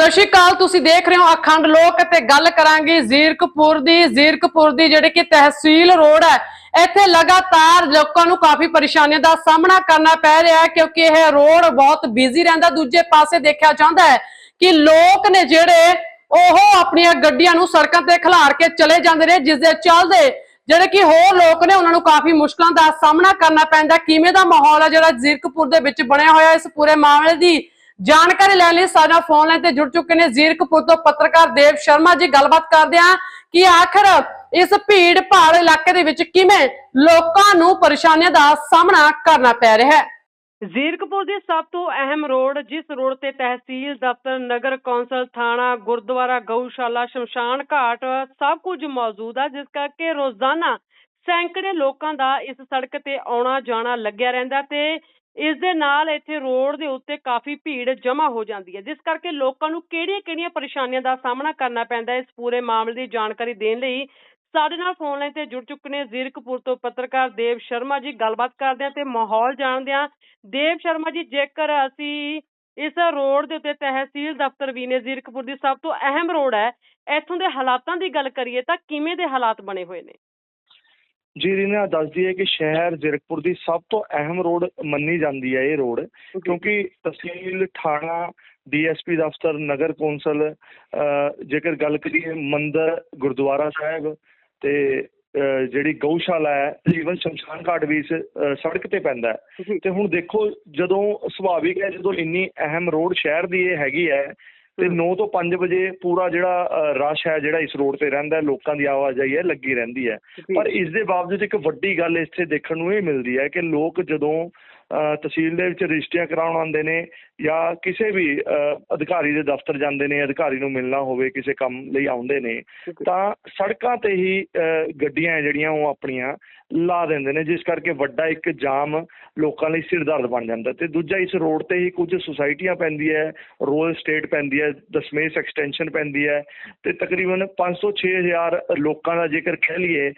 ਸਤਿ ਸ਼੍ਰੀ ਅਕਾਲ, ਤੁਸੀਂ ਦੇਖ ਰਹੇ ਹੋ ਅਖੰਡ ਲੋਕ ਤੇ ਗੱਲ ਕਰਾਂਗੇ ਜ਼ੀਰਕਪੁਰ ਦੀ। ਜ਼ੀਰਕਪੁਰ ਦੀ ਜਿਹੜੇ ਕਿ ਤਹਿਸੀਲ ਰੋਡ ਹੈ, ਇੱਥੇ ਲਗਾਤਾਰ ਲੋਕਾਂ ਨੂੰ ਕਾਫੀ ਪਰੇਸ਼ਾਨੀਆਂ ਦਾ ਸਾਹਮਣਾ ਕਰਨਾ ਪੈ ਰਿਹਾ ਹੈ, ਕਿਉਂਕਿ ਇਹ ਰੋਡ ਬਹੁਤ ਬਿਜ਼ੀ ਰਹਿੰਦਾ। ਦੂਜੇ ਪਾਸੇ ਦੇਖਿਆ ਜਾਂਦਾ ਹੈ ਕਿ ਲੋਕ ਨੇ ਜਿਹੜੇ, ਉਹ ਆਪਣੀਆਂ ਗੱਡੀਆਂ ਨੂੰ ਸੜਕਾਂ ਤੇ ਖਿਲਾਰ ਕੇ ਚਲੇ ਜਾਂਦੇ ਨੇ, ਜਿਸ ਦੇ ਚੱਲਦੇ ਜਿਹੜੇ ਕਿ ਹੋਰ ਲੋਕ ਨੇ, ਉਹਨਾਂ ਨੂੰ ਕਾਫੀ ਮੁਸ਼ਕਲਾਂ ਦਾ ਸਾਹਮਣਾ ਕਰਨਾ ਪੈਂਦਾ ਕਿਵੇਂ ਦਾ ਮਾਹੌਲ ਹੈ ਜਿਹੜਾ ਜ਼ੀਰਕਪੁਰ ਦੇ ਵਿੱਚ ਬਣਿਆ ਹੋਇਆ ਇਸ ਪੂਰੇ ਮਾਮਲੇ ਦੀ? ਜਾਣਕਾਰੀ ਲੈਣ ਲਈ, ਸਾਡਾ ਫੋਨ ਲਾਈਨ ਤੇ ਜੁੜ ਚੁੱਕੇ ਨੇ ਜ਼ੀਰਕਪੁਰ ਤੋਂ ਪੱਤਰਕਾਰ ਦੇਵ ਸ਼ਰਮਾ ਜੀ। ਗੱਲਬਾਤ ਕਰਦੇ ਹਾਂ ਕਿ ਆਖਰ ਇਸ ਭੀੜ ਭਾੜ ਇਲਾਕੇ ਦੇ ਵਿੱਚ ਕਿਵੇਂ ਲੋਕਾਂ ਨੂੰ ਪਰੇਸ਼ਾਨੀਆਂ ਦਾ ਸਾਹਮਣਾ ਕਰਨਾ ਪੈ ਰਿਹਾ ਹੈ। ਜ਼ੀਰਕਪੁਰ ਦੀ ਸਭ ਤੋਂ ਅਹਿਮ ਰੋਡ, ਜਿਸ ਰੋਡ ਤੇ ਤਹਿਸੀਲ ਦਫ਼ਤਰ, ਨਗਰ ਕੌਂਸਲ, ਥਾਣਾ, ਗੁਰਦੁਆਰਾ, ਗਊਸ਼ਾਲਾ, ਸ਼ਮਸ਼ਾਨ ਘਾਟ, ਸਭ ਕੁਝ ਮੌਜੂਦ ਹੈ ਜਿਸ ਕਰਕੇ ਰੋਜ਼ਾਨਾ ਸੈਂਕੜੇ ਲੋਕਾਂ ਦਾ ਇਸ ਸੜਕ ਤੇ ਆਉਣਾ ਜਾਣਾ ਲੱਗਿਆ ਰਹਿੰਦਾ ਤੇ ਇਸ ਦੇ ਨਾਲ ਇੱਥੇ ਰੋਡ ਦੇ ਉੱਤੇ ਕਾਫੀ ਭੀੜ ਜਮ੍ਹਾਂ ਹੋ ਜਾਂਦੀ ਹੈ। ਜਿਸ ਕਰਕੇ ਲੋਕਾਂ ਨੂੰ ਕਿਹੜੀਆਂ-ਕਿਹੜੀਆਂ ਪਰੇਸ਼ਾਨੀਆਂ ਦਾ ਸਾਹਮਣਾ ਕਰਨਾ ਪੈਂਦਾ ਹੈ ਇਸ ਪੂਰੇ ਮਾਮਲੇ ਦੀ ਜਾਣਕਾਰੀ ਦੇਣ ਲਈ। ਸਾਡੇ ਨਾਲ ਫੋਨ ਲਾਈਨ ਤੇ ਜੁੜ ਚੁੱਕੇ ਨੇ ਜ਼ੀਰਕਪੁਰ ਤੋਂ ਪੱਤਰਕਾਰ ਦੇਵ ਸ਼ਰਮਾ ਜੀ। ਗੱਲਬਾਤ ਕਰਦੇ ਹਾਂ ਤੇ ਮਾਹੌਲ ਜਾਣਦੇ ਹਾਂ। ਦੇਵ ਸ਼ਰਮਾ ਜੀ, ਜੇਕਰ ਅਸੀਂ ਇਸ ਰੋਡ ਦੇ ਉੱਤੇ ਤਹਿਸੀਲ ਦਫ਼ਤਰ ਵੀ ਨੇ ਜ਼ੀਰਕਪੁਰ ਦੀ ਸਭ ਤੋਂ ਅਹਿਮ ਰੋਡ ਹੈ, ਇੱਥੋਂ ਦੇ ਹਾਲਾਤਾਂ ਦੀ ਗੱਲ ਕਰੀਏ ਤਾਂ ਕਿਵੇਂ ਦੇ ਹਾਲਾਤ ਬਣੇ ਹੋਏ ਨੇ? ਜੀ ਰੀਨਾ ਦੱਸਦੀ ਹੈ ਕਿ ਸ਼ਹਿਰ ਜ਼ੀਰਕਪੁਰ ਦੀ ਸਭ ਤੋਂ ਅਹਿਮ ਰੋਡ ਮੰਨੀ ਜਾਂਦੀ ਹੈ ਇਹ ਰੋਡ ਕਿਉਂਕਿ ਤਹਿਸੀਲ ਥਾਣਾ ਡੀਐਸਪੀ ਦਫ਼ਤਰ ਨਗਰ ਕੌਂਸਲ ਜੇਕਰ ਗੱਲ ਕਰੀਏ ਮੰਦਰ ਗੁਰਦੁਆਰਾ ਸਾਹਿਬ ਤੇ ਜਿਹੜੀ ਗਊਸ਼ਾਲਾ ਹੈ ਜੀਵਨ ਸ਼ਮਸ਼ਾਨ ਘਾਟ ਵੀ ਇਸ ਸੜਕ ਤੇ ਪੈਂਦਾ ਤੇ ਹੁਣ ਦੇਖੋ ਜਦੋਂ ਸੁਭਾਵਿਕ ਹੈ ਜਦੋਂ ਇੰਨੀ ਅਹਿਮ ਰੋਡ ਸ਼ਹਿਰ ਦੀ ਇਹ ਹੈਗੀ ਹੈ ਤੇ ਹਮ। 9 ਤੋਂ 5 ਵਜੇ ਪੂਰਾ ਜਿਹੜਾ ਰਸ਼ ਹੈ ਜਿਹੜਾ ਇਸ ਰੋਡ ਤੇ ਰਹਿੰਦਾ ਹੈ, ਲੋਕਾਂ ਦੀ ਆਵਾਜਾਈ ਹੈ ਲੱਗੀ ਰਹਿੰਦੀ ਹੈ ਪਰ ਇਸ ਦੇ ਬਾਵਜੂਦ ਇੱਕ ਵੱਡੀ ਗੱਲ ਇੱਥੇ ਦੇਖਣ ਨੂੰ ਇਹ ਮਿਲਦੀ ਹੈ ਕਿ ਲੋਕ ਜਦੋਂ ਤਹਿਸੀਲ ਦੇ ਵਿੱਚ ਰਜਿਸਟਰੀਆਂ ਕਰਾਉਣ ਆਉਂਦੇ ਨੇ ਜਾਂ ਕਿਸੇ ਵੀ ਅਧਿਕਾਰੀ ਦੇ ਦਫ਼ਤਰ ਜਾਂਦੇ ਨੇ ਅਧਿਕਾਰੀ ਨੂੰ ਮਿਲਣਾ ਹੋਵੇ ਕਿਸੇ ਕੰਮ ਲਈ ਆਉਂਦੇ ਨੇ ਤਾਂ ਸੜਕਾਂ ਤੇ ਹੀ ਗੱਡੀਆਂ ਜਿਹੜੀਆਂ ਉਹ ਆਪਣੀਆਂ ਲਾ ਦਿੰਦੇ ਨੇ ਜਿਸ ਕਰਕੇ ਵੱਡਾ ਇੱਕ ਜਾਮ ਲੋਕਾਂ ਲਈ ਸਿਰਦਰਦ ਬਣ ਜਾਂਦਾ। ਤੇ ਦੂਜਾ ਇਸ ਰੋਡ ਤੇ ਹੀ ਕੁਝ ਸੁਸਾਇਟੀਆਂ ਪੈਂਦੀ ਹੈ ਰੋਇਲ ਸਟੇਟ ਪੈਂਦੀ ਹੈ ਦਸਮੇਸ਼ ਐਕਸਟੈਂਸ਼ਨ ਪੈਂਦੀ ਹੈ ਤੇ ਤਕਰੀਬਨ 500 6000 ਲੋਕਾਂ ਦਾ ਜੇਕਰ ਕਹਿ ਲਈਏ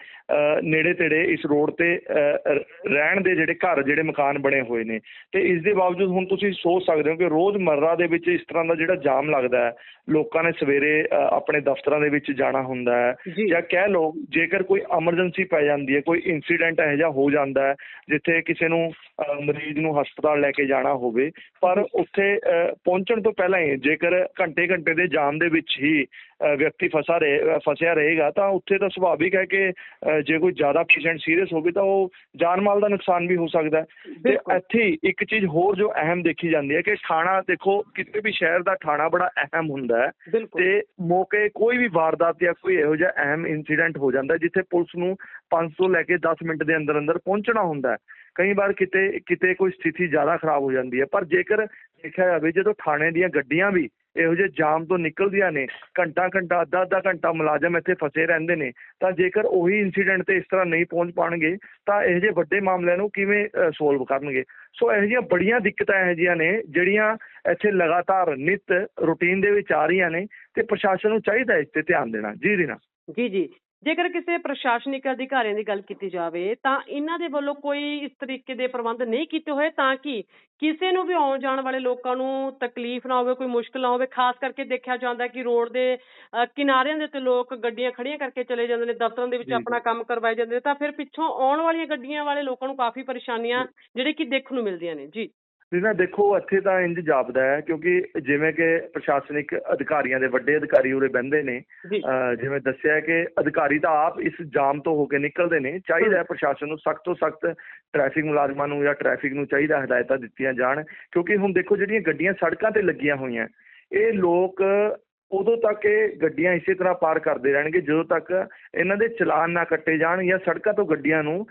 ਨੇੜੇ ਤੇੜੇ ਇਸ ਰੋਡ ਤੇ ਰਹਿਣ ਦੇ ਜਿਹੜੇ ਘਰ ਜਿਹੜੇ ਮਕਾਨ ਬਣੇ ਹੋਏ ਨੇ। ਤੇ ਇਸ ਦੇ ਬਾਵਜੂਦ ਹੁਣ ਤੁਸੀਂ ਸੋਚ ਸਕਦੇ ਹੋ ਕਿ ਰੋਜ਼ਮਰਰਾ ਦੇ ਵਿੱਚ ਇਸ ਤਰ੍ਹਾਂ ਦਾ ਜਿਹੜਾ ਜਾਮ ਲੱਗਦਾ ਹੈ ਲੋਕਾਂ ਨੇ ਸਵੇਰੇ ਆਪਣੇ ਦਫ਼ਤਰਾਂ ਦੇ ਵਿੱਚ ਜਾਣਾ ਹੁੰਦਾ ਹੈ ਜੀ। ਕਹਿ ਲਓ ਜੇਕਰ ਕੋਈ ਐਮਰਜੈਂਸੀ ਪੈ ਜਾਂਦੀ ਹੈ ਕੋਈ ਇਨਸੀਡੈਂਟ ਇਹੋ ਜਿਹਾ ਹੋ ਜਾਂਦਾ ਹੈ ਜਿੱਥੇ ਕਿਸੇ ਨੂੰ ਮਰੀਜ਼ ਨੂੰ ਹਸਪਤਾਲ ਲੈ ਕੇ ਜਾਣਾ ਹੋਵੇ ਪਰ ਉੱਥੇ ਪਹੁੰਚਣ ਤੋਂ ਪਹਿਲਾਂ ਹੀ ਜੇਕਰ ਘੰਟੇ ਘੰਟੇ ਦੇ ਜਾਮ ਦੇ ਵਿੱਚ ਹੀ ਵਿਅਕਤੀ ਫਸਾ ਰਹੇ ਫਸਿਆ ਰਹੇਗਾ ਤਾਂ ਉੱਥੇ ਤਾਂ ਸੁਭਾਵਿਕ ਹੈ ਕਿ ਜੇ ਕੋਈ ਜ਼ਿਆਦਾ ਪੇਸ਼ੈਂਟ ਸੀਰੀਅਸ ਹੋਵੇ ਤਾਂ ਉਹ ਜਾਨ ਮਾਲ ਦਾ ਨੁਕਸਾਨ ਵੀ ਹੋ ਸਕਦਾ ਹੈ। ਤੇ। ਇੱਥੇ ਇੱਕ ਚੀਜ਼ ਹੋਰ ਜੋ ਅਹਿਮ ਦੇਖੀ ਜਾਂਦੀ ਹੈ ਕਿ ਥਾਣਾ ਦੇਖੋ ਕਿਸੇ ਵੀ ਸ਼ਹਿਰ ਦਾ ਥਾਣਾ ਬੜਾ ਅਹਿਮ ਹੁੰਦਾ ਹੈ। ਤੇ ਮੌਕੇ ਕੋਈ ਵੀ ਵਾਰਦਾਤ ਜਾਂ ਕੋਈ ਇਹੋ ਜਿਹਾ ਅਹਿਮ ਇਨਸੀਡੈਂਟ ਹੋ ਜਾਂਦਾ ਜਿੱਥੇ ਪੁਲਿਸ ਨੂੰ 500 ਲੈ ਕੇ 10 ਮਿੰਟ ਦੇ ਅੰਦਰ ਅੰਦਰ ਪਹੁੰਚਣਾ ਹੁੰਦਾ ਹੈ। ਕਈ ਵਾਰ ਕਿਤੇ ਕਿਤੇ ਕੋਈ ਸਥਿਤੀ ਜ਼ਿਆਦਾ ਖਰਾਬ ਹੋ ਜਾਂਦੀ ਹੈ ਪਰ ਜੇਕਰ ਦੇਖਿਆ ਜਾਵੇ ਜਦੋਂ ਥਾਣੇ ਦੀਆਂ ਗੱਡੀਆਂ ਵੀ ਇਹੋ ਜਿਹੇ ਜਾਮ ਤੋਂ ਨਿਕਲਦੀਆਂ ਨੇ, ਘੰਟਾ ਘੰਟਾ, ਅੱਧਾ ਅੱਧਾ ਘੰਟਾ ਮੁਲਾਜ਼ਮ ਇੱਥੇ ਫਸੇ ਰਹਿੰਦੇ ਨੇ, ਤਾਂ ਜੇਕਰ ਉਹੀ ਇਨਸੀਡੈਂਟ ਤੇ ਇਸ ਤਰ੍ਹਾਂ ਨਹੀਂ ਪਹੁੰਚ ਪਾਣਗੇ, ਤਾਂ ਇਹੋ ਜਿਹੇ ਵੱਡੇ ਮਾਮਲਿਆਂ ਨੂੰ ਕਿਵੇਂ ਸੋਲਵ ਕਰਨਗੇ? ਸੋ ਇਹੋ ਜਿਹੀਆਂ ਬੜੀਆਂ ਦਿੱਕਤਾਂ ਇਹੋ ਜਿਹੀਆਂ ਨੇ, ਜਿਹੜੀਆਂ ਇੱਥੇ ਲਗਾਤਾਰ ਨਿਤ ਰੂਟੀਨ ਦੇ ਵਿੱਚ ਆ ਰਹੀਆਂ ਨੇ, ਤੇ ਪ੍ਰਸ਼ਾਸਨ ਨੂੰ ਚਾਹੀਦਾ ਇਸ ਤੇ ਧਿਆਨ ਦੇਣਾ। ਜੀ, ਰੀਨਾ। ਜੀ ਜੀ। ਜੇਕਰ ਕਿਸੇ ਪ੍ਰਸ਼ਾਸਨਿਕ ਅਧਿਕਾਰੀਆਂ ਦੀ ਗੱਲ ਕੀਤੀ ਜਾਵੇ ਤਾਂ ਇਹਨਾਂ ਦੇ ਵੱਲੋਂ ਕੋਈ ਇਸ ਤਰੀਕੇ ਦੇ ਪ੍ਰਬੰਧ ਨਹੀਂ ਕੀਤੇ ਹੋਏ ਤਾਂ ਕਿ ਕਿਸੇ ਨੂੰ ਵੀ ਆਉਣ ਜਾਣ ਵਾਲੇ ਲੋਕਾਂ ਨੂੰ ਤਕਲੀਫ ਨਾ ਹੋਵੇ ਕੋਈ ਮੁਸ਼ਕਲ ਨਾ ਹੋਵੇ। ਖਾਸ ਕਰਕੇ ਦੇਖਿਆ ਜਾਂਦਾ ਕਿ ਰੋਡ ਦੇ ਕਿਨਾਰਿਆਂ ਦੇ ਉੱਤੇ ਲੋਕ ਗੱਡੀਆਂ ਖੜੀਆਂ ਕਰਕੇ ਚਲੇ ਜਾਂਦੇ ਨੇ ਦਫ਼ਤਰਾਂ ਦੇ ਵਿੱਚ। ਆਪਣਾ ਕੰਮ ਕਰਵਾਏ ਜਾਂਦੇ ਨੇ ਤਾਂ ਫਿਰ ਪਿੱਛੋਂ ਆਉਣ ਵਾਲੀਆਂ ਗੱਡੀਆਂ ਵਾਲੇ ਲੋਕਾਂ ਨੂੰ ਕਾਫੀ ਪਰੇਸ਼ਾਨੀਆਂ ਜਿਹੜੇ ਕਿ ਦੇਖਣ ਨੂੰ ਮਿਲਦੀਆਂ ਨੇ। ਜੀ। ਰੀਨਾ ਦੇਖੋ ਇੱਥੇ ਤਾਂ ਇੰਜ ਜਾਪਦਾ ਹੈ ਕਿਉਂਕਿ ਜਿਵੇਂ ਕਿ ਪ੍ਰਸ਼ਾਸਨਿਕ ਅਧਿਕਾਰੀਆਂ ਦੇ ਵੱਡੇ ਅਧਿਕਾਰੀ ਉਰੇ ਬਹਿੰਦੇ ਨੇ ਜੀ। ਜਿਵੇਂ ਦੱਸਿਆ ਕਿ ਅਧਿਕਾਰੀ ਤਾਂ ਆਪ ਇਸ ਜਾਮ ਤੋਂ ਹੋ ਕੇ ਨਿਕਲਦੇ ਨੇ ਚਾਹੀਦਾ ਹੈ। ਪ੍ਰਸ਼ਾਸਨ ਨੂੰ ਸਖਤ ਤੋਂ ਸਖਤ ਟ੍ਰੈਫਿਕ ਮੁਲਾਜ਼ਮਾਂ ਨੂੰ ਜਾਂ ਟ੍ਰੈਫਿਕ ਨੂੰ ਚਾਹੀਦਾ ਹਦਾਇਤਾਂ ਦਿੱਤੀਆਂ ਜਾਣ ਕਿਉਂਕਿ ਹੁਣ ਦੇਖੋ ਜਿਹੜੀਆਂ ਗੱਡੀਆਂ ਸੜਕਾਂ ਤੇ ਲੱਗੀਆਂ ਹੋਈਆਂ ਇਹ ਲੋਕ ਉਦੋਂ ਤੱਕ ਇਹ ਗੱਡੀਆਂ ਇਸੇ ਤਰ੍ਹਾਂ ਪਾਰ ਕਰਦੇ ਰਹਿਣਗੇ ਜਦੋਂ ਤੱਕ ਇਹਨਾਂ ਦੇ ਚਲਾਨ ਨਾ ਕੱਟੇ ਜਾਣ ਜਾਂ ਸੜਕਾਂ ਤੋਂ ਗੱਡੀਆਂ ਨੂੰ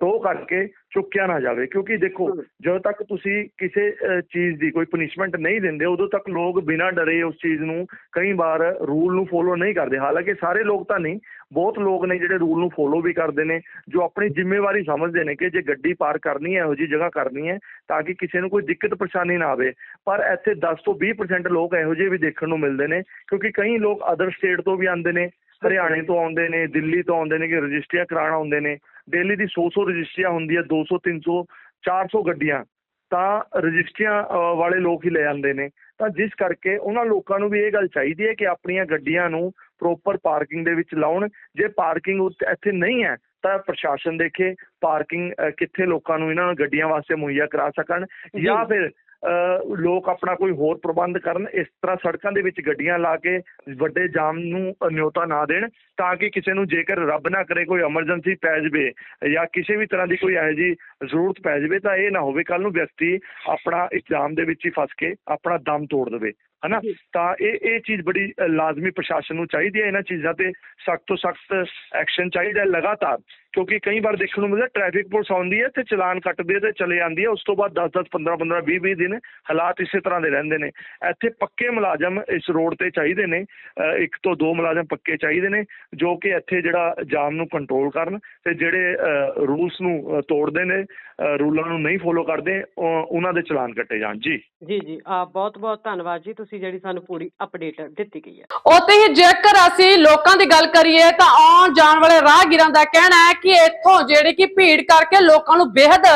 ਟੋਹ ਕਰਕੇ ਚੁੱਕਿਆ ਨਾ ਜਾਵੇ ਕਿਉਂਕਿ ਦੇਖੋ। ਜਦੋਂ ਤੱਕ ਤੁਸੀਂ ਕਿਸੇ ਚੀਜ਼ ਦੀ ਕੋਈ ਪਨਿਸ਼ਮੈਂਟ ਨਹੀਂ ਦਿੰਦੇ ਉਦੋਂ ਤੱਕ ਲੋਕ ਬਿਨਾਂ ਡਰੇ ਉਸ ਚੀਜ਼ ਨੂੰ ਕਈ ਵਾਰ ਰੂਲ ਨੂੰ ਫੋਲੋ ਨਹੀਂ ਕਰਦੇ ਹਾਲਾਂਕਿ ਸਾਰੇ ਲੋਕ ਤਾਂ ਨਹੀਂ ਬਹੁਤ ਲੋਕ ਨੇ ਜਿਹੜੇ ਰੂਲ ਨੂੰ ਫੋਲੋ ਵੀ ਕਰਦੇ ਨੇ, ਜੋ ਆਪਣੀ ਜ਼ਿੰਮੇਵਾਰੀ ਸਮਝਦੇ ਨੇ ਕਿ ਜੇ ਗੱਡੀ ਪਾਰ ਕਰਨੀ ਹੈ, ਇਹੋ ਜਿਹੀ ਜਗ੍ਹਾ ਕਰਨੀ ਹੈ, ਤਾਂ ਕਿ ਕਿਸੇ ਨੂੰ ਕੋਈ ਦਿੱਕਤ ਪਰੇਸ਼ਾਨੀ ਨਾ ਆਵੇ। ਪਰ ਇੱਥੇ 10 ਤੋਂ 20% ਲੋਕ ਇਹੋ ਜਿਹੇ ਵੀ ਦੇਖਣ ਨੂੰ ਮਿਲਦੇ ਨੇ, ਕਿਉਂਕਿ ਕਈ ਲੋਕ ਅਦਰ ਸਟੇਟ ਤੋਂ ਵੀ ਆਉਂਦੇ ਨੇ, ਹਰਿਆਣੇ ਤੋਂ ਆਉਂਦੇ ਨੇ, ਦਿੱਲੀ ਤੋਂ ਆਉਂਦੇ ਨੇ ਕਿ ਰਜਿਸਟਰੀਆਂ ਕਰਾਉਣ ਆਉਂਦੇ ਨੇ। ਡੇਲੀ ਦੀ 100-100 ਰਜਿਸਟਰੀਆਂ ਹੁੰਦੀ ਹੁੰਦੀਆਂ 200 300 400 ਗੱਡੀਆਂ। ਤਾਂ ਰਜਿਸਟਰੀਆਂ ਵਾਲੇ ਲੋਕ ਹੀ ਲੈ ਜਾਂਦੇ ਨੇ ਤਾਂ ਜਿਸ ਕਰਕੇ ਉਹਨਾਂ ਲੋਕਾਂ ਨੂੰ ਵੀ ਇਹ ਗੱਲ ਚਾਹੀਦੀ ਹੈ ਕਿ ਆਪਣੀਆਂ ਗੱਡੀਆਂ ਨੂੰ ਪ੍ਰੋਪਰ ਪਾਰਕਿੰਗ ਦੇ ਵਿੱਚ ਲਾਉਣ ਜੇ ਪਾਰਕਿੰਗ ਇੱਥੇ ਨਹੀਂ ਹੈ ਤਾਂ ਪ੍ਰਸ਼ਾਸਨ ਦੇਖੇ ਪਾਰਕਿੰਗ ਕਿੱਥੇ ਲੋਕਾਂ ਨੂੰ ਇਹਨਾਂ ਗੱਡੀਆਂ ਵਾਸਤੇ ਮੁਹੱਈਆ ਕਰਾ ਸਕਣ ਜੀ। ਫਿਰ ਲੋਕ ਆਪਣਾ ਕੋਈ ਹੋਰ ਪ੍ਰਬੰਧ ਕਰਨ, ਇਸ ਤਰ੍ਹਾਂ ਸੜਕਾਂ ਦੇ ਵਿੱਚ ਗੱਡੀਆਂ ਲਾ ਕੇ ਵੱਡੇ ਜਾਮ ਨੂੰ ਨਿਯੋਤਾ ਨਾ ਦੇਣ ਤਾਂ ਕਿ ਕਿਸੇ ਨੂੰ ਜੇਕਰ ਰੱਬ ਨਾ ਕਰੇ ਕੋਈ ਐਮਰਜੈਂਸੀ ਪੈ ਜਾਵੇ ਜਾਂ ਕਿਸੇ ਵੀ ਤਰ੍ਹਾਂ ਦੀ ਕੋਈ ਇਹੋ ਜਿਹੀ ਜ਼ਰੂਰਤ ਪੈ ਜਾਵੇ ਤਾਂ ਇਹ ਨਾ ਹੋਵੇ ਕੱਲ ਨੂੰ ਵਿਅਕਤੀ ਆਪਣਾ ਇਗਜ਼ਾਮ ਦੇ ਵਿੱਚ ਹੀ ਫਸ ਕੇ ਆਪਣਾ ਦਮ ਤੋੜ ਦੇਵੇ। ਹਨਾ। ਤਾਂ ਇਹ ਇਹ ਚੀਜ਼ ਬੜੀ ਲਾਜ਼ਮੀ ਪ੍ਰਸ਼ਾਸਨ ਨੂੰ ਚਾਹੀਦੀ ਹੈ ਇਹਨਾਂ ਚੀਜ਼ਾਂ ਤੇ ਸਖਤ ਤੋਂ ਸਖਤ ਐਕਸ਼ਨ ਚਾਹੀਦਾ ਹੈ ਲਗਾਤਾਰ। ਕਿਉਂਕਿ ਕਈ ਵਾਰ ਦੇਖਣ ਨੂੰ ਮਿਲਦਾ ਟ੍ਰੈਫਿਕ ਪੁਲਿਸ ਆਉਂਦੀ ਹੈ ਤੇ ਚਲਾਨ ਕੱਟਦੀ ਹੈ ਤੇ ਚਲੇ ਜਾਂਦੀ ਹੈ। ਉਸ ਤੋਂ ਬਾਅਦ 10 10 15 15 20 20 ਦਿਨ ਹਾਲਾਤ ਇਸੇ ਤਰ੍ਹਾਂ ਦੇ ਰਹਿੰਦੇ ਨੇ। ਇੱਥੇ ਪੱਕੇ ਮੁਲਾਜ਼ਮ ਇਸ ਰੋਡ ਤੇ ਚਾਹੀਦੇ ਨੇ। ਇੱਕ ਤੋਂ ਦੋ ਮੁਲਾਜ਼ਮ ਪੱਕੇ ਚਾਹੀਦੇ ਨੇ ਜੋ ਕਿ ਇੱਥੇ ਜਿਹੜਾ ਜਾਮ ਨੂੰ ਕੰਟਰੋਲ ਕਰਨ ਤੇ ਜਿਹੜੇ ਰੂਲਸ ਨੂੰ ਤੋੜਦੇ ਨੇ ਰੂਲਾਂ ਨੂੰ ਨਹੀਂ ਫੋਲੋ ਕਰਦੇ ਉਹ- ਉਹਨਾਂ ਦੇ ਚਲਾਨ ਕੱਟੇ ਜਾਣ। ਜੀ। ਜੀ ਜੀ। ਆ ਬਹੁਤ ਬਹੁਤ ਧੰਨਵਾਦ ਜੀ ਤੁਸੀਂ ਜਿਹੜੀ ਸਾਨੂੰ ਪੂਰੀ ਅਪਡੇਟ ਦਿੱਤੀ ਗਈ ਹੈ। ਉਤੇ ਹੀ ਜੇਕਰ ਅਸੀਂ ਲੋਕਾਂ ਦੀ ਗੱਲ ਕਰੀਏ ਤਾਂ ਆਉਣ ਜਾਣ ਵਾਲੇ ਰਾਹਗੀਰਾਂ ਦਾ ਕਹਿਣਾ ਹੈ ਕਿ ਇੱਥੋਂ ਜਿਹੜੀ ਕਿ ਭੀੜ ਕਰਕੇ ਲੋਕਾਂ ਨੂੰ ਬੇहद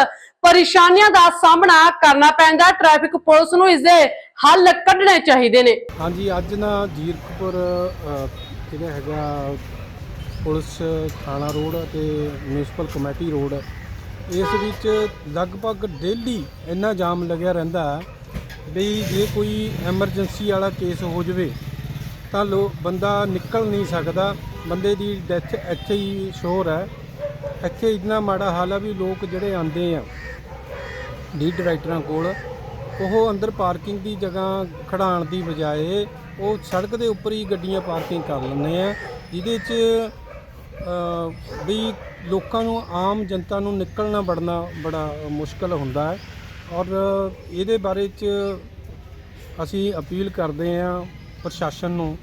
ਪਰੇਸ਼ਾਨੀਆਂ ਦਾ ਸਾਹਮਣਾ ਕਰਨਾ ਪੈਂਦਾ। ਟ੍ਰੈਫਿਕ ਪੁਲਿਸ ਨੂੰ ਇਸ ਦੇ ਹੱਲ ਕੱਢਣੇ ਚਾਹੀਦੇ ਨੇ। ਹਾਂਜੀ ਅੱਜ ਨਾ ਜੀਰਕਪੁਰ ਅ, ਜਿਹੜਾ ਹੈਗਾ ਪੁਲਿਸ ਥਾਣਾ ਰੋਡ ਤੇ ਮਿਊਨਿਸਪਲ ਕਮੇਟੀ ਰੋਡ। ਇਸ ਵਿੱਚ ਲਗਭਗ ਡੇਲੀ ਇੰਨਾ ਜਾਮ ਲੱਗਿਆ ਰਹਿੰਦਾ ਹੈ ਵੀ ਜੇ ਕੋਈ ਐਮਰਜੈਂਸੀ ਵਾਲਾ ਕੇਸ ਹੋ ਜਵੇ, ਤਾਂ ਲੋ, ਬੰਦਾ ਨਿਕਲ ਨਹੀਂ ਸਕਦਾ। ਬੰਦੇ ਦੀ ਡੈਥ ਇੱਥੇ ਹੀ ਸ਼ੋਰ ਹੈ। ਇੱਥੇ ਇੰਨਾ ਮਾੜਾ ਹਾਲ ਆ ਵੀ ਲੋਕ ਜਿਹੜੇ ਆਉਂਦੇ ਆ ਡੀ ਡਾਇਰੈਕਟਰਾਂ ਕੋਲ, ਉਹ ਅੰਦਰ ਪਾਰਕਿੰਗ ਦੀ ਜਗ੍ਹਾ ਖੜਾਉਣ ਦੀ ਬਜਾਏ ਉਹ ਸੜਕ ਦੇ ਉੱਪਰ ਹੀ ਗੱਡੀਆਂ ਪਾਰਕਿੰਗ ਕਰ ਲੈਂਦੇ ਆ, ਜਿਹਦੇ 'ਚ ਵੀ ਲੋਕਾਂ ਨੂੰ, ਆਮ ਜਨਤਾ ਨੂੰ ਨਿਕਲਣਾ ਬੜਨਾ ਬੜਾ ਮੁਸ਼ਕਲ ਹੁੰਦਾ ਹੈ। ਔਰ ਇਹਦੇ ਬਾਰੇ 'ਚ ਅਸੀਂ ਅਪੀਲ ਕਰਦੇ ਆ ਪ੍ਰਸ਼ਾਸਨ ਨੂੰ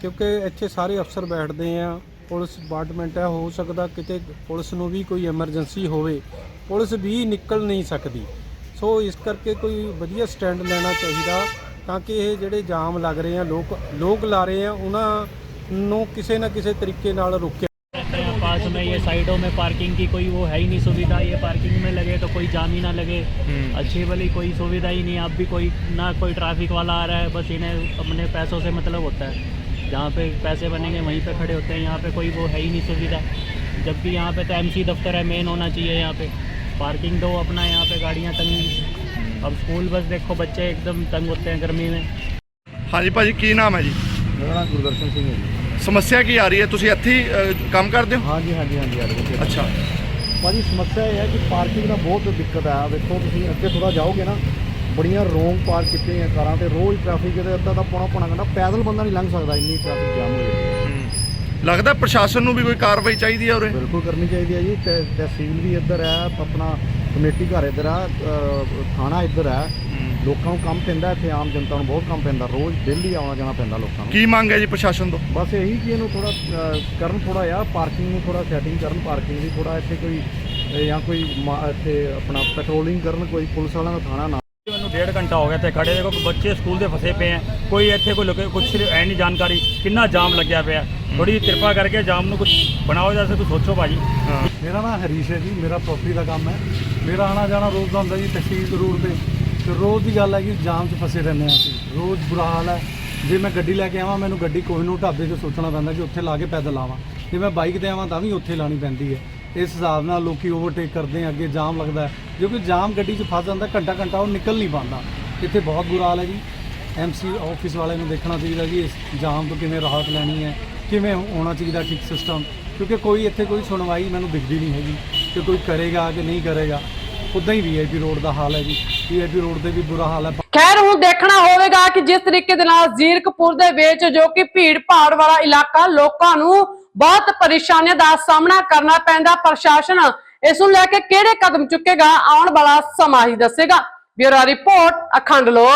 ਕਿਉਂਕਿ ਇੱਥੇ ਸਾਰੇ ਅਫਸਰ ਬੈਠਦੇ ਆ ਪੁਲਿਸ ਡਿਪਾਰਟਮੈਂਟ ਹੈ ਹੋ ਸਕਦਾ ਕਿਤੇ ਪੁਲਿਸ ਨੂੰ ਵੀ ਕੋਈ ਐਮਰਜੈਂਸੀ ਹੋਵੇ ਪੁਲਿਸ ਵੀ ਨਿਕਲ ਨਹੀਂ ਸਕਦੀ ਸੋ ਇਸ ਕਰਕੇ ਕੋਈ ਵਧੀਆ ਸਟੈਂਡ ਲੈਣਾ ਚਾਹੀਦਾ ਤਾਂ ਕਿ ਇਹ ਜਿਹੜੇ ਜਾਮ ਲੱਗ ਰਹੇ ਆ ਲੋਕ ਲੋਕ ਲਾ ਰਹੇ ਆ ਉਹਨਾਂ ਨੂੰ ਕਿਸੇ ਨਾ ਕਿਸੇ ਤਰੀਕੇ ਨਾਲ ਰੋਕਿਆ रहते हैं पास में ये साइडों में पार्किंग की कोई वो है ही नहीं सुविधा ये पार्किंग में लगे तो कोई जाम ही ना लगे अच्छी वाली कोई सुविधा ही नहीं अब भी कोई ना कोई ट्रैफिक वाला आ रहा है बस इन्हें अपने पैसों से मतलब होता है जहाँ पे पैसे बनेंगे वहीं पे खड़े होते हैं यहाँ पे कोई वो है ही नहीं सुविधा जबकि यहाँ पे तो एमसी दफ्तर है मेन होना चाहिए यहाँ पे पार्किंग दो अपना यहाँ पे गाड़ियाँ तंग अब स्कूल बस देखो बच्चे एकदम तंग होते हैं गर्मी में ਹਾਂਜੀ ਭਾਜੀ ਕੀ ਨਾਮ ਹੈ ਜੀ ਮੇਰਾ ਨਾਮ ਗੁਰਦਰਸ਼ਨ ਸਿੰਘ ਹੈ ਜੀ ਸਮੱਸਿਆ ਕੀ ਆ ਰਹੀ ਹੈ ਤੁਸੀਂ ਇੱਥੇ ਹੀ ਅ, ਕੰਮ ਕਰਦੇ ਹੋ ਹਾਂਜੀ ਹਾਂਜੀ ਹਾਂਜੀ ਆ ਰਹੀ ਹੈ ਅੱਛਾ ਭਾਜੀ ਸਮੱਸਿਆ ਇਹ ਹੈ ਕਿ ਪਾਰਕਿੰਗ ਦਾ ਬਹੁਤ ਦਿੱਕਤ ਹੈ। ਵੇਖੋ ਤੁਸੀਂ ਅੱਗੇ ਥੋੜਾ ਜਾਓਗੇ ਨਾ ਬੜੀਆਂ ਰੋਂਗ ਪਾਰਕ ਕੀਤੀਆਂ ਕਾਰਾਂ ਤੇ ਰੋਜ਼ ਟ੍ਰੈਫਿਕ ਦੇ ਅੱਧਾ ਦਾ ਪੌਣਾ ਪੌਣਾ ਘੰਟਾ ਪੈਦਲ ਬੰਦਾ ਨਹੀਂ ਲੰਘ ਸਕਦਾ ਇੰਨੀ ਟ੍ਰੈਫਿਕ ਜਾਮ ਹੋ ਜਾਂਦੀ ਹੈ। ਲੱਗਦਾ ਪ੍ਰਸ਼ਾਸਨ ਨੂੰ ਵੀ ਕੋਈ ਕਾਰਵਾਈ ਚਾਹੀਦੀ ਹੈ ਉਰੇ? ਬਿਲਕੁਲ ਕਰਨੀ ਚਾਹੀਦੀ ਹੈ ਜੀ ਤੇ ਤਹਿਸੀਲ ਵੀ ਇੱਧਰ ਹੈ ਆਪਣਾ ਕਮੇਟੀ ਘਰ ਇੱਧਰ ਆ ਅ, ਥਾਣਾ ਇੱਧਰ ਹੈ। ਲੋਕਾਂ ਨੂੰ ਕੰਮ ਪੈਂਦਾ ਇੱਥੇ ਆਮ ਜਨਤਾ ਨੂੰ ਬਹੁਤ ਕੰਮ ਪੈਂਦਾ ਰੋਜ਼ ਡੇਲੀ ਆਉਣਾ ਜਾਣਾ ਪੈਂਦਾ ਲੋਕਾਂ ਨੂੰ। ਕੀ ਮੰਗ ਹੈ ਜੀ ਪ੍ਰਸ਼ਾਸਨ ਤੋਂ? ਬਸ ਇਹੀ ਕਿ ਇਹਨੂੰ ਥੋੜਾ ਕਰਨ ਥੋੜਾ ਯਾਰ ਪਾਰਕਿੰਗ ਨੂੰ ਥੋੜਾ ਸੈਟਿੰਗ ਕਰਨ ਪਾਰਕਿੰਗ ਦੀ ਥੋੜਾ ਇੱਥੇ ਕੋਈ ਜਾਂ ਕੋਈ ਮਾ- ਇੱਥੇ ਆਪਣਾ ਪੈਟਰੋਲਿੰਗ ਕਰਨ ਕੋਈ ਪੁਲਿਸ ਵਾਲਿਆਂ ਦਾ ਥਾਣਾ ਨਾ। ਮੈਨੂੰ ਡੇਢ ਘੰਟਾ ਹੋ ਗਿਆ ਤੇ ਖੜੇ ਦੇਖੋ ਬੱਚੇ ਸਕੂਲ ਦੇ ਫਸੇ ਪਏ ਆ। ਕੋਈ ਇੱਥੇ ਕੋਈ ਲੋਕੇ ਕੁਛ ਐ ਨਹੀਂ ਜਾਣਕਾਰੀ ਕਿੰਨਾ ਜਾਮ ਲੱਗਿਆ ਪਿਆ। ਥੋੜੀ ਕਿਰਪਾ ਕਰਕੇ ਜਾਮ ਨੂੰ ਕੁਝ ਬਣਾਓ ਜੈਸੇ ਕੁਝ ਸੋਚੋ ਭਾਜੀ। ਮੇਰਾ ਨਾਮ ਹਰੀਸ਼ ਹੈ ਜੀ ਮੇਰਾ ਪ੍ਰੋਪਰਟੀ ਦਾ ਕੰਮ ਹੈ। ਮੇਰਾ ਆਣਾ ਜਾਣਾ ਰੋਜ਼ ਦਾ ਹੁੰਦਾ ਜੀ ਤਹਿਸੀਲ ਰੋਡ ਤੇ। ਤੇ ਰੋਜ਼ ਦੀ ਗੱਲ ਹੈ ਕਿ ਜਾਮ 'ਚ ਫਸੇ ਰਹਿੰਦੇ ਹਾਂ ਅਸੀਂ। ਰੋਜ਼ ਬੁਰਾ ਹਾਲ ਹੈ। ਜੇ ਮੈਂ ਗੱਡੀ ਲੈ ਕੇ ਆਵਾਂ, ਮੈਨੂੰ ਗੱਡੀ ਕੋਈ ਨੂੰ ਢਾਬੇ 'ਚ ਸੋਚਣਾ ਪੈਂਦਾ ਕਿ ਉੱਥੇ ਲਾ ਕੇ ਪੈਦਲ ਆਵਾਂ। ਜੇ ਮੈਂ ਬਾਈਕ ਤੇ ਆਵਾਂ ਤਾਂ ਵੀ ਉੱਥੇ ਲਾਣੀ ਪੈਂਦੀ ਹੈ। ਇਸ ਹਿਸਾਬ ਨਾਲ ਲੋਕੀ ਓਵਰਟੇਕ ਕਰਦੇ ਆ, ਅੱਗੇ ਜਾਮ ਲੱਗਦਾ ਹੈ। ਜੇ ਜਾਮ ਗੱਡੀ 'ਚ ਫਸ ਜਾਂਦਾ ਘੰਟਾ ਘੰਟਾ ਉਹ ਨਿਕਲ ਨਹੀਂ ਪਾਉਂਦਾ। ਇੱਥੇ ਬਹੁਤ ਬੁਰਾ ਹਾਲ ਹੈ ਜੀ। ਐਮਸੀ ਆਫਿਸ ਵਾਲਿਆਂ ਨੂੰ ਦੇਖਣਾ ਚਾਹੀਦਾ ਜੀ ਇਸ ਜਾਮ ਤੋਂ ਕਿਵੇਂ ਰਾਹਤ ਲੈਣੀ ਹੈ, ਕਿਵੇਂ ਹੋਣਾ ਚਾਹੀਦਾ ਠੀਕ ਸਿਸਟਮ ਕਿਉਂਕਿ ਕੋਈ ਇੱਥੇ ਕੋਈ ਸੁਣਵਾਈ ਮੈਨੂੰ ਦਿਖਦੀ ਨਹੀਂ ਹੈਗੀ ਕਿ ਕੋਈ ਕਰੇਗਾ ਕਿ ਨਹੀਂ ਕਰੇਗਾ। ਉਦਾਂ ਹੀ ਵੀਆਈਪੀ ਰੋਡ ਦਾ ਹਾਲ ਹੈ ਜੀ। ਵੀਆਈਪੀ ਰੋਡ ਤੇ ਵੀ ਬੁਰਾ ਹਾਲ ਹੈ। ਖੈਰ, ਹੁਣ ਦੇਖਣਾ ਹੋਵੇਗਾ ਕਿ ਜਿਸ ਤਰੀਕੇ ਦੇ ਨਾਲ ਜ਼ੀਰਕਪੁਰ ਦੇ ਵਿੱਚ ਜੋ ਕਿ ਭੀੜ ਭਾੜ ਵਾਲਾ ਇਲਾਕਾ ਲੋਕਾਂ ਨੂੰ ਬਹੁਤ ਪਰੇਸ਼ਾਨੀਆਂ ਦਾ ਸਾਹਮਣਾ ਕਰਨਾ ਪੈਂਦਾ, ਪ੍ਰਸ਼ਾਸਨ ਇਸ ਨੂੰ ਲੈ ਕੇ ਕਿਹੜੇ ਕਦਮ ਚੁੱਕੇਗਾ, ਆਉਣ ਵਾਲਾ ਸਮਾਂ ਹੀ ਦੱਸੇਗਾ। ਬਿਊਰੋ ਰਿਪੋਰਟ, ਅਖੰਡ ਲੋ